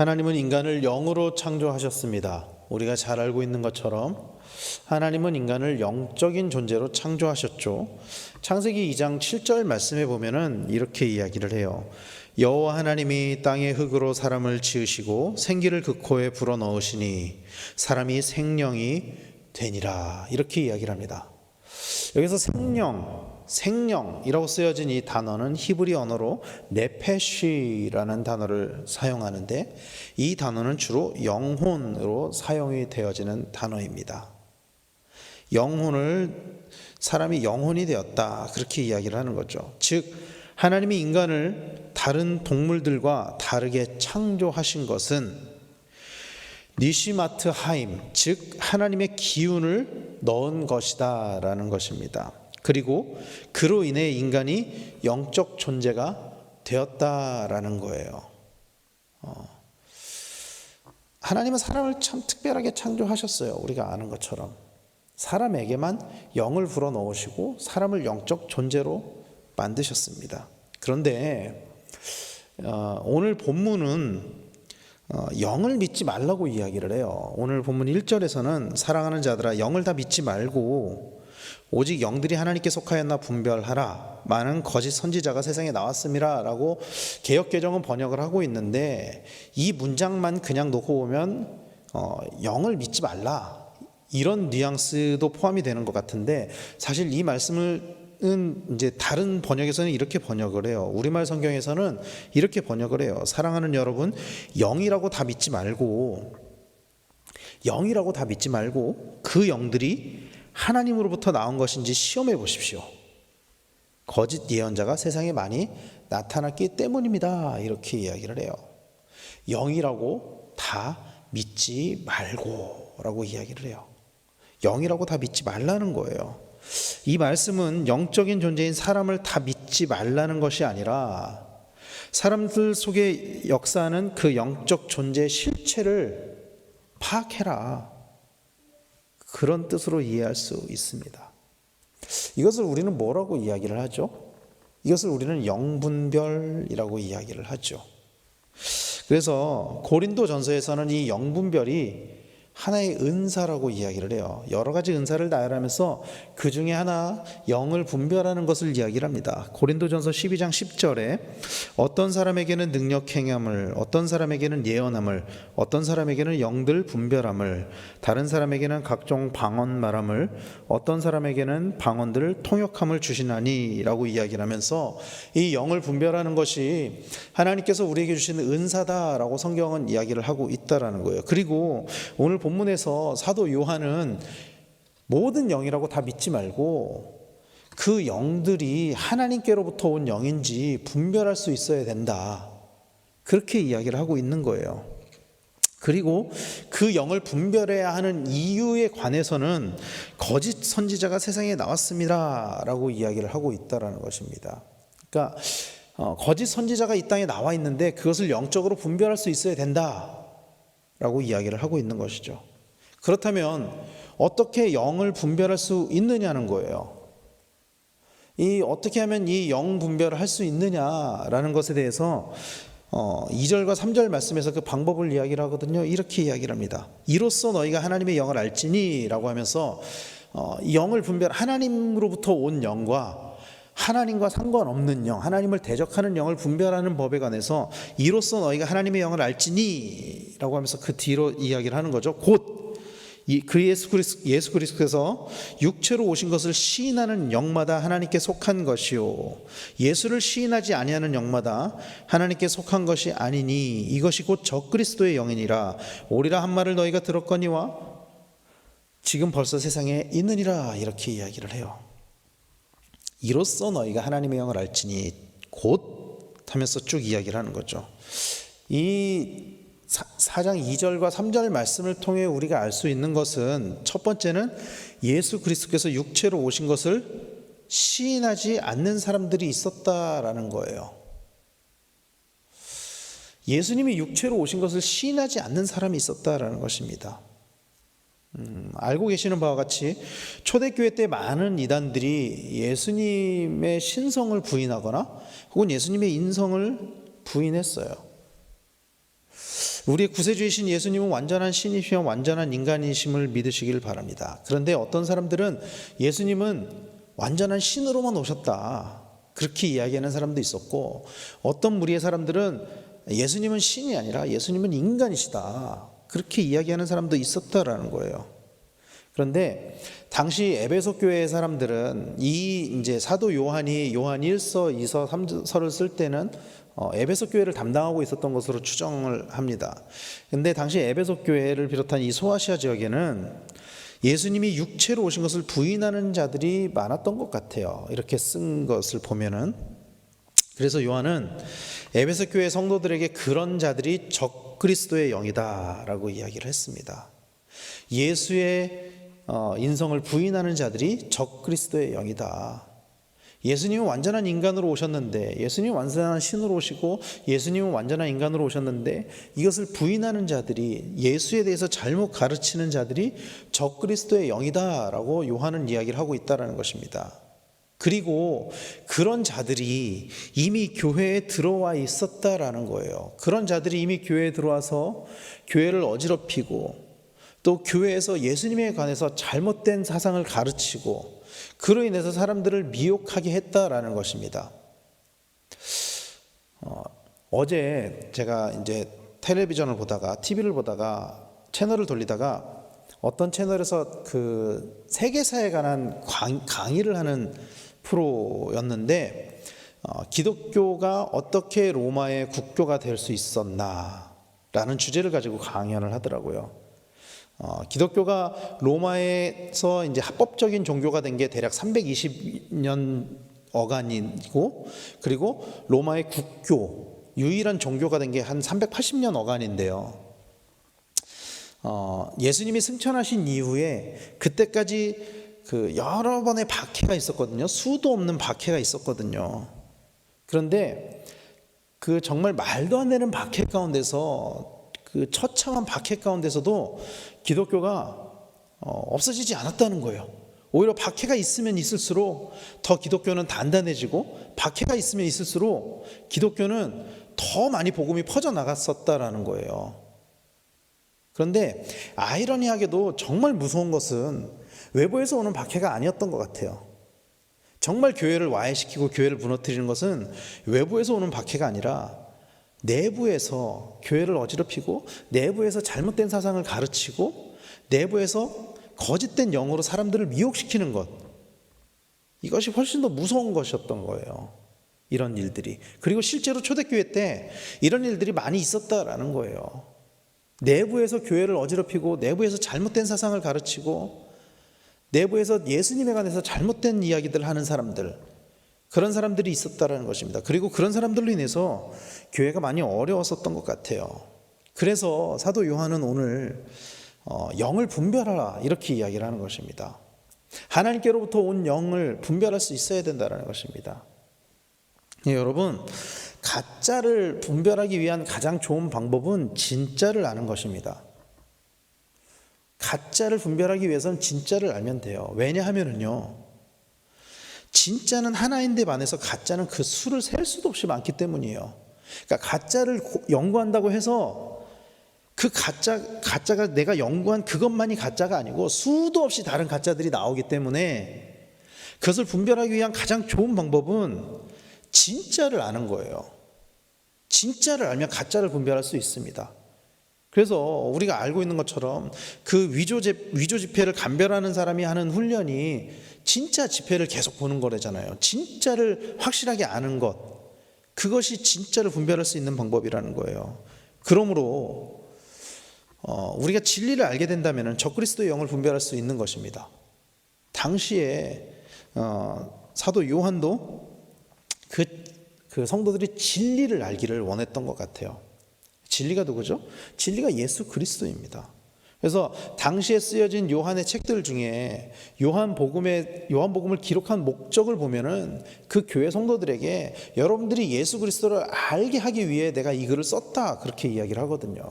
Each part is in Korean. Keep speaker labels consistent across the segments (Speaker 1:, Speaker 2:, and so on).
Speaker 1: 하나님은 인간을 영으로 창조하셨습니다. 우리가 잘 알고 있는 것처럼 하나님은 인간을 영적인 존재로 창조하셨죠. 창세기 2장 7절 말씀에 보면은 이렇게 이야기를 해요. 여호와 하나님이 땅의 흙으로 사람을 지으시고 생기를 그 코에 불어 넣으시니 사람이 생령이 되니라. 이렇게 이야기를 합니다. 여기서 생령, 생령이라고 쓰여진 이 단어는 히브리 언어로 네페쉬라는 단어를 사용하는데 이 단어는 주로 영혼으로 사용이 되어지는 단어입니다. 영혼을 사람이 영혼이 되었다 그렇게 이야기를 하는 거죠. 즉 하나님이 인간을 다른 동물들과 다르게 창조하신 것은 니시마트 하임, 즉 하나님의 기운을 넣은 것이다라는 것입니다. 그리고 그로 인해 인간이 영적 존재가 되었다라는 거예요. 어. 하나님은 사람을 참 특별하게 창조하셨어요. 우리가 아는 것처럼 사람에게만 영을 불어 넣으시고 사람을 영적 존재로 만드셨습니다. 그런데 어, 오늘 본문은 어, 영을 믿지 말라고 이야기를 해요. 오늘 본문 1절에서는 사랑하는 자들아 영을 다 믿지 말고 오직 영들이 하나님께 속하였나 분별하라. 많은 거짓 선지자가 세상에 나왔음이라라고 개혁 개정은 번역을 하고 있는데 이 문장만 그냥 놓고 보면 어, 영을 믿지 말라. 이런 뉘앙스도 포함이 되는 것 같은데 사실 이 말씀을 은 이제 다른 번역에서는 이렇게 번역을 해요. 우리말 성경에서는 이렇게 번역을 해요. 사랑하는 여러분, 영이라고 다 믿지 말고 영이라고 다 믿지 말고 그 영들이 하나님으로부터 나온 것인지 시험해 보십시오. 거짓 예언자가 세상에 많이 나타났기 때문입니다. 이렇게 이야기를 해요. 영이라고 다 믿지 말고 라고 이야기를 해요. 영이라고 다 믿지 말라는 거예요. 이 말씀은 영적인 존재인 사람을 다 믿지 말라는 것이 아니라 사람들 속에 역사하는 그 영적 존재의 실체를 파악해라. 그런 뜻으로 이해할 수 있습니다. 이것을 우리는 뭐라고 이야기를 하죠? 이것을 우리는 영분별이라고 이야기를 하죠. 그래서 고린도 전서에서는 이 영분별이 하나의 은사라고 이야기를 해요. 여러 가지 은사를 나열하면서 그 중에 하나 영을 분별하는 것을 이야기를 합니다. 고린도전서 12장 10절에 어떤 사람에게는 능력 행함을, 어떤 사람에게는 예언함을, 어떤 사람에게는 영들 분별함을, 다른 사람에게는 각종 방언 말함을, 어떤 사람에게는 방언들을 통역함을 주시나니라고 이야기를 하면서 이 영을 분별하는 것이 하나님께서 우리에게 주시는 은사다라고 성경은 이야기를 하고 있다라는 거예요. 그리고 오늘 본 문에서 사도 요한은 모든 영이라고 다 믿지 말고 그 영들이 하나님께로부터 온 영인지 분별할 수 있어야 된다. 그렇게 이야기를 하고 있는 거예요. 그리고 그 영을 분별해야 하는 이유에 관해서는 거짓 선지자가 세상에 나왔습니다라고 이야기를 하고 있다라는 것입니다. 그러니까 어, 거짓 선지자가 이 땅에 나와 있는데 그것을 영적으로 분별할 수 있어야 된다. 라고 이야기를 하고 있는 것이죠. 그렇다면 어떻게 영을 분별할 수 있느냐는 거예요. 이 어떻게 하면 이 영 분별을 할 수 있느냐라는 것에 대해서 어, 2절과 3절 말씀에서 그 방법을 이야기를 하거든요. 이렇게 이야기를 합니다. 이로써 너희가 하나님의 영을 알지니라고 하면서 어, 영을 분별 하나님으로부터 온 영과 하나님과 상관없는 영, 하나님을 대적하는 영을 분별하는 법에 관해서 이로써 너희가 하나님의 영을 알지니라고 하면서 그 뒤로 이야기를 하는 거죠. 곧 그 예수 그리스 예수 그리스도께서 육체로 오신 것을 시인하는 영마다 하나님께 속한 것이요 예수를 시인하지 아니하는 영마다 하나님께 속한 것이 아니니 이것이 곧 적그리스도의 영이니라 오리라 한 말을 너희가 들었거니와 지금 벌써 세상에 있느니라 이렇게 이야기를 해요. 이로써 너희가 하나님의 영을 알지니 곧 하면서 쭉 이야기를 하는 거죠. 이 4장 2절과 3절 말씀을 통해 우리가 알 수 있는 것은 첫 번째는 예수 그리스도께서 육체로 오신 것을 시인하지 않는 사람들이 있었다라는 거예요. 예수님이 육체로 오신 것을 시인하지 않는 사람이 있었다라는 것입니다. 음, 알고 계시는 바와 같이 초대교회 때 많은 이단들이 예수님의 신성을 부인하거나 혹은 예수님의 인성을 부인했어요. 우리의 구세주이신 예수님은 완전한 신이시며 완전한 인간이심을 믿으시길 바랍니다. 그런데 어떤 사람들은 예수님은 완전한 신으로만 오셨다. 그렇게 이야기하는 사람도 있었고 어떤 무리의 사람들은 예수님은 신이 아니라 예수님은 인간이시다. 그렇게 이야기하는 사람도 있었다라는 거예요. 그런데 당시 에베소 교회의 사람들은 이 이제 사도 요한이 요한 1서, 2서, 3서를 쓸 때는 어, 에베소 교회를 담당하고 있었던 것으로 추정을 합니다. 근데 당시 에베소 교회를 비롯한 이 소아시아 지역에는 예수님이 육체로 오신 것을 부인하는 자들이 많았던 것 같아요. 이렇게 쓴 것을 보면은 그래서 요한은 에베소 교회 성도들에게 그런 자들이 적 그리스도의 영이다라고 이야기를 했습니다. 예수의 어, 인성을 부인하는 자들이 적 그리스도의 영이다. 예수님은 완전한 인간으로 오셨는데 예수님은 완전한 신으로 오시고 예수님은 완전한 인간으로 오셨는데 이것을 부인하는 자들이 예수에 대해서 잘못 가르치는 자들이 적 그리스도의 영이다라고 요한은 이야기를 하고 있다라는 것입니다. 그리고 그런 자들이 이미 교회에 들어와 있었다라는 거예요. 그런 자들이 이미 교회에 들어와서 교회를 어지럽히고 또 교회에서 예수님에 관해서 잘못된 사상을 가르치고 그로 인해서 사람들을 미혹하게 했다라는 것입니다. 어, 제 제가 이제 텔레비전을 보다가 TV를 보다가 채널을 돌리다가 어떤 채널에서 그 세계사에 관한 강의를 하는 프로였는데 어, 기독교가 어떻게 로마의 국교가 될 수 있었나라는 주제를 가지고 강연을 하더라고요. 어, 기독교가 로마에서 이제 합법적인 종교가 된 게 대략 320년 어간이고 그리고 로마의 국교 유일한 종교가 된 게 한 380년 어간인데요. 어, 예수님이 승천하신 이후에 그때까지 그 여러 번의 박해가 있었거든요. 수도 없는 박해가 있었거든요. 그런데 그 정말 말도 안 되는 박해 가운데서 그 처참한 박해 가운데서도 기독교가 어, 없어지지 않았다는 거예요. 오히려 박해가 있으면 있을수록 더 기독교는 단단해지고 박해가 있으면 있을수록 기독교는 더 많이 복음이 퍼져 나갔었다라는 거예요. 그런데 아이러니하게도 정말 무서운 것은 외부에서 오는 박해가 아니었던 것 같아요. 정말 교회를 와해시키고 교회를 무너뜨리는 것은 외부에서 오는 박해가 아니라 내부에서 교회를 어지럽히고 내부에서 잘못된 사상을 가르치고 내부에서 거짓된 영으로 사람들을 미혹시키는 것. 이것이 훨씬 더 무서운 것이었던 거예요. 이런 일들이. 그리고 실제로 초대교회 때 이런 일들이 많이 있었다라는 거예요. 내부에서 교회를 어지럽히고 내부에서 잘못된 사상을 가르치고 내부에서 예수님에 관해서 잘못된 이야기들 하는 사람들 그런 사람들이 있었다라는 것입니다. 그리고 그런 사람들로 인해서 교회가 많이 어려웠었던 것 같아요. 그래서 사도 요한은 오늘 어, 영을 분별하라 이렇게 이야기를 하는 것입니다. 하나님께로부터 온 영을 분별할 수 있어야 된다는 것입니다. 예, 여러분 가짜를 분별하기 위한 가장 좋은 방법은 진짜를 아는 것입니다. 가짜를 분별하기 위해서는 진짜를 알면 돼요. 왜냐하면은요. 진짜는 하나인데 반해서 가짜는 그 수를 셀 수도 없이 많기 때문이에요. 그러니까 가짜를 연구한다고 해서 그 가짜 가짜가 내가 연구한 그것만이 가짜가 아니고 수도 없이 다른 가짜들이 나오기 때문에 그것을 분별하기 위한 가장 좋은 방법은 진짜를 아는 거예요. 진짜를 알면 가짜를 분별할 수 있습니다. 그래서 우리가 알고 있는 것처럼 그 위조, 위조 지폐를 감별하는 사람이 하는 훈련이 진짜 지폐를 계속 보는 거래잖아요. 진짜를 확실하게 아는 것. 그것이 진짜를 분별할 수 있는 방법이라는 거예요. 그러므로 어, 우리가 진리를 알게 된다면 적그리스도의 영을 분별할 수 있는 것입니다. 당시에 어, 사도 요한도 그, 그 성도들이 진리를 알기를 원했던 것 같아요. 진리가 누구죠? 진리가 예수 그리스도입니다. 그래서 당시에 쓰여진 요한의 책들 중에 요한 복음의 요한 복음을 기록한 목적을 보면은 그 교회 성도들에게 여러분들이 예수 그리스도를 알게 하기 위해 내가 이 글을 썼다 그렇게 이야기를 하거든요.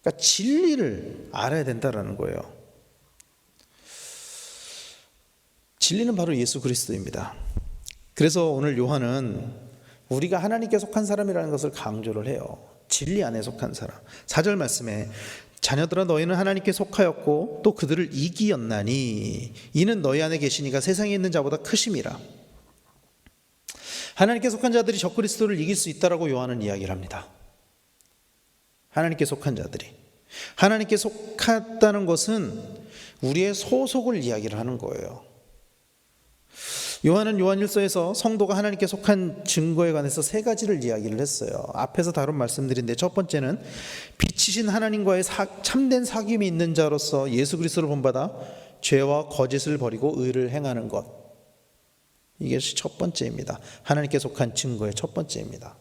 Speaker 1: 그러니까 진리를 알아야 된다라는 거예요. 진리는 바로 예수 그리스도입니다. 그래서 오늘 요한은 우리가 하나님께 속한 사람이라는 것을 강조를 해요. 진리 안에 속한 사람. 4절 말씀에 자녀들아 너희는 하나님께 속하였고 또 그들을 이기었나니 이는 너희 안에 계시니가 세상에 있는 자보다 크심이라. 하나님께 속한 자들이 적그리스도를 이길 수 있다라고 요한은 이야기를 합니다. 하나님께 속한 자들이 하나님께 속했다는 것은 우리의 소속을 이야기를 하는 거예요. 요한은 요한일서에서 성도가 하나님께 속한 증거에 관해서 세 가지를 이야기를 했어요. 앞에서 다룬 말씀드린데 첫 번째는 빛이신 하나님과의 사- 참된 사귐이 있는 자로서 예수 그리스도를 본받아 죄와 거짓을 버리고 의를 행하는 것. 이것이 첫 번째입니다. 하나님께 속한 증거의 첫 번째입니다.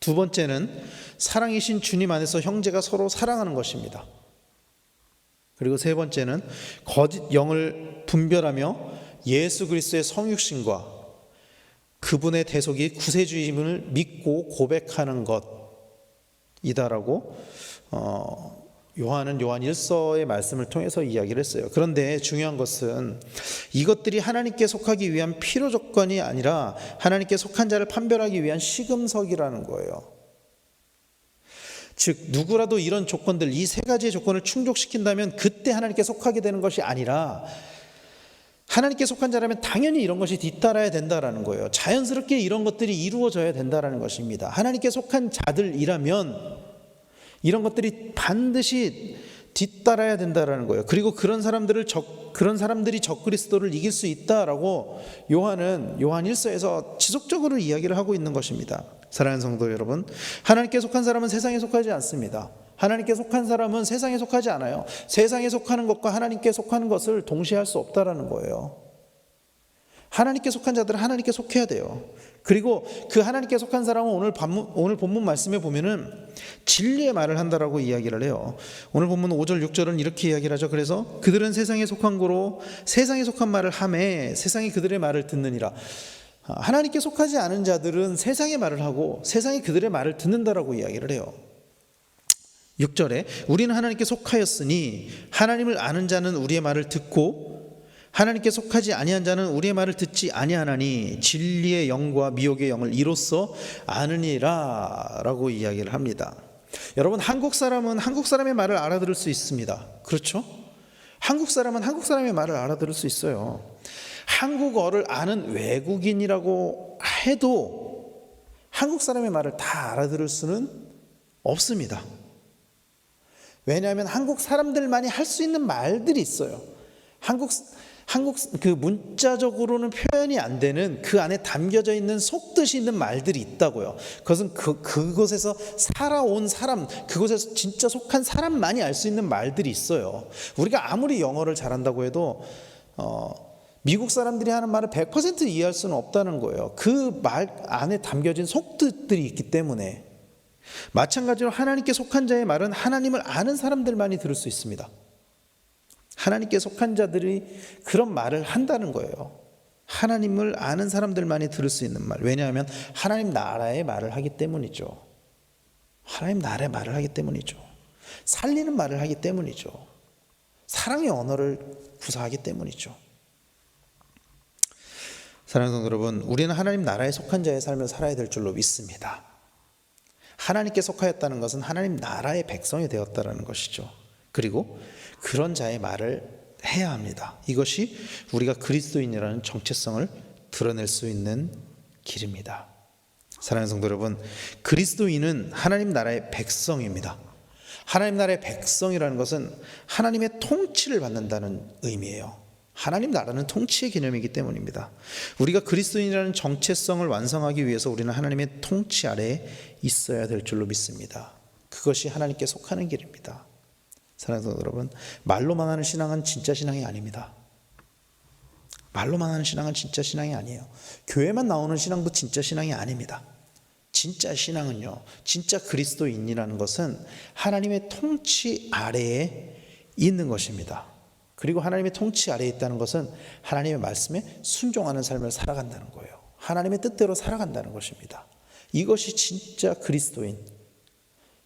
Speaker 1: 두 번째는 사랑이신 주님 안에서 형제가 서로 사랑하는 것입니다. 그리고 세 번째는 거짓 영을 분별하며 예수 그리스도의 성육신과 그분의 대속이 구세주임을 믿고 고백하는 것이다라고 어, 요한은 요한 1서의 말씀을 통해서 이야기를 했어요. 그런데 중요한 것은 이것들이 하나님께 속하기 위한 필요 조건이 아니라 하나님께 속한 자를 판별하기 위한 시금석이라는 거예요. 즉 누구라도 이런 조건들 이 세 가지의 조건을 충족시킨다면 그때 하나님께 속하게 되는 것이 아니라 하나님께 속한 자라면 당연히 이런 것이 뒤따라야 된다라는 거예요. 자연스럽게 이런 것들이 이루어져야 된다라는 것입니다. 하나님께 속한 자들이라면 이런 것들이 반드시 뒤따라야 된다라는 거예요. 그리고 그런 사람들을 적 그런 사람들이 적그리스도를 이길 수 있다라고 요한은 요한 1서에서 지속적으로 이야기를 하고 있는 것입니다. 사랑하는 성도 여러분, 하나님께 속한 사람은 세상에 속하지 않습니다. 하나님께 속한 사람은 세상에 속하지 않아요. 세상에 속하는 것과 하나님께 속하는 것을 동시에 할 수 없다라는 거예요. 하나님께 속한 자들은 하나님께 속해야 돼요. 그리고 그 하나님께 속한 사람은 오늘 본문, 오늘 본문 말씀에 보면은 진리의 말을 한다라고 이야기를 해요. 오늘 본문 5절 6절은 이렇게 이야기를 하죠. 그래서 그들은 세상에 속한 거로 세상에 속한 말을 함에 세상이 그들의 말을 듣느니라. 하나님께 속하지 않은 자들은 세상의 말을 하고 세상이 그들의 말을 듣는다라고 이야기를 해요. 6절에 우리는 하나님께 속하였으니 하나님을 아는 자는 우리의 말을 듣고 하나님께 속하지 아니한 자는 우리의 말을 듣지 아니하나니 진리의 영과 미혹의 영을 이로써 아느니라라고 이야기를 합니다. 여러분 한국 사람은 한국 사람의 말을 알아들을 수 있습니다. 그렇죠? 한국 사람은 한국 사람의 말을 알아들을 수 있어요. 한국어를 아는 외국인이라고 해도 한국 사람의 말을 다 알아들을 수는 없습니다. 왜냐하면 한국 사람들만이 할 수 있는 말들이 있어요. 한국 한국 그 문자적으로는 표현이 안 되는 그 안에 담겨져 있는 속뜻이 있는 말들이 있다고요. 그것은 그 그곳에서 살아온 사람, 그곳에서 진짜 속한 사람만이 알 수 있는 말들이 있어요. 우리가 아무리 영어를 잘한다고 해도 어, 미국 사람들이 하는 말을 100% 이해할 수는 없다는 거예요. 그 말 안에 담겨진 속뜻들이 있기 때문에 마찬가지로 하나님께 속한 자의 말은 하나님을 아는 사람들만이 들을 수 있습니다. 하나님께 속한 자들이 그런 말을 한다는 거예요. 하나님을 아는 사람들만이 들을 수 있는 말. 왜냐하면 하나님 나라의 말을 하기 때문이죠. 하나님 나라의 말을 하기 때문이죠. 살리는 말을 하기 때문이죠. 사랑의 언어를 구사하기 때문이죠. 사랑하는 여러분, 우리는 하나님 나라에 속한 자의 삶을 살아야 될 줄로 믿습니다. 하나님께 속하였다는 것은 하나님 나라의 백성이 되었다라는 것이죠. 그리고 그런 자의 말을 해야 합니다. 이것이 우리가 그리스도인이라는 정체성을 드러낼 수 있는 길입니다. 사랑하는 성도 여러분, 그리스도인은 하나님 나라의 백성입니다. 하나님 나라의 백성이라는 것은 하나님의 통치를 받는다는 의미예요. 하나님 나라는 통치의 개념이기 때문입니다. 우리가 그리스도인이라는 정체성을 완성하기 위해서 우리는 하나님의 통치 아래에 있어야 될 줄로 믿습니다. 그것이 하나님께 속하는 길입니다. 사랑하는 여러분, 말로만 하는 신앙은 진짜 신앙이 아닙니다. 말로만 하는 신앙은 진짜 신앙이 아니에요. 교회만 나오는 신앙도 진짜 신앙이 아닙니다. 진짜 신앙은요, 진짜 그리스도인이라는 것은 하나님의 통치 아래에 있는 것입니다. 그리고 하나님의 통치 아래에 있다는 것은 하나님의 말씀에 순종하는 삶을 살아간다는 거예요. 하나님의 뜻대로 살아간다는 것입니다. 이것이 진짜 그리스도인,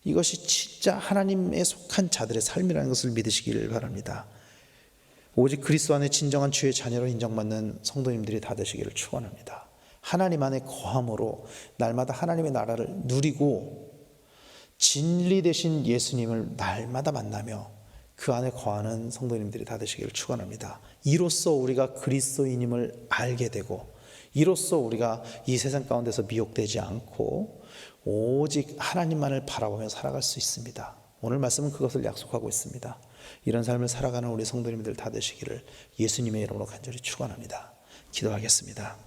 Speaker 1: 이것이 진짜 하나님에 속한 자들의 삶이라는 것을 믿으시기를 바랍니다. 오직 그리스도 안에 진정한 주의 자녀로 인정받는 성도님들이 다 되시기를 축원합니다. 하나님 안에 거함으로 날마다 하나님의 나라를 누리고 진리 되신 예수님을 날마다 만나며 그 안에 거하는 성도님들이 다 되시기를 축원합니다. 이로써 우리가 그리스도인임을 알게 되고 이로써 우리가 이 세상 가운데서 미혹되지 않고 오직 하나님만을 바라보며 살아갈 수 있습니다. 오늘 말씀은 그것을 약속하고 있습니다. 이런 삶을 살아가는 우리 성도님들 다 되시기를 예수님의 이름으로 간절히 축원합니다. 기도하겠습니다.